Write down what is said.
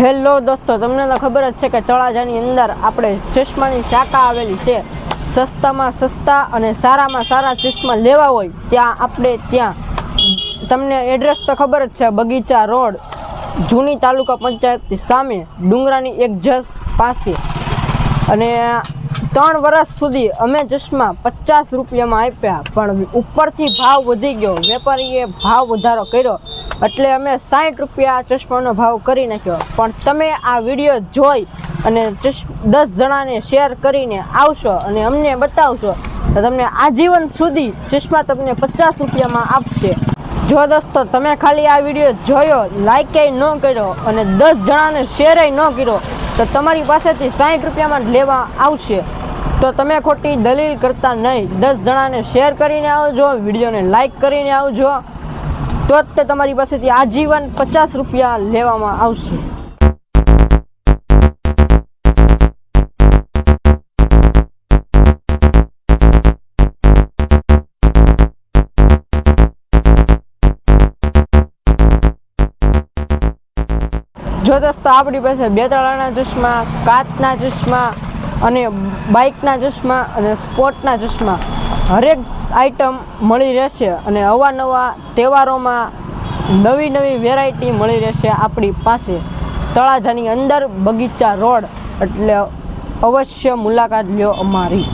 Hello દોસ્તો, તમને તો ખબર જ છે કે તળાજાની અંદર આપણે ચશ્માની શાખા આવેલી છે. સસ્તામાં સસ્તા અને સારામાં સારા ચશ્મા લેવા હોય, ત્યાં આપણે ત્યાં તમને એડ્રેસ તો ખબર જ છે, બગીચા રોડ, જૂની તાલુકા પંચાયતની સામે, ડુંગરાની એક જસ પાસે. અને ત્રણ વર્ષ સુધી અમે ચશ્મા પચાસ રૂપિયામાં આપ્યા, પણ ઉપરથી ભાવ વધી ગયો. વેપારીએ ભાવ વધારો કર્યો. એટલે અમે સાઠ રૂપિયા ચશ્માનો ભાવ કરી નાખ્યો. પણ તમે આ વીડિયો જોઈ અને દસ જણાને શેર કરીને આવશો અને અમને બતાવશો, તો તમને આજીવન સુધી ચશ્મા તમને પચાસ રૂપિયામાં આપશે. જો દોસ્તો, તમે ખાલી આ વીડિયો જોયો લાઈકે ન કર્યો અને દસ જણાને શેરે ન કર્યો, તો તમારી પાસેથી સાઠ રૂપિયામાં લેવા આવશે. તો તમે ખોટી દલીલ કરતા નહીં. દસ જણાને શેર કરીને આવજો, વિડીયોને લાઈક કરીને આવજો. તો જ તે તમારી પાસેથી આજીવન પચાસ રૂપિયા લેવામાં આવશે. જો દોસ્તો, આપણી પાસે બે તળાના ચશ્મા, કાચના ચશ્મા અને બાઇકના ચશ્મા અને સ્પોર્ટના ચશ્મા. હરેક આઈટમ મળી રહેશે અને અવાનવા તહેવારોમાં નવી નવી વેરાયટી મળી રહેશે આપણી પાસે. તળાજાની અંદર બગીચા રોડ. એટલે અવશ્ય મુલાકાત લ્યો અમારી.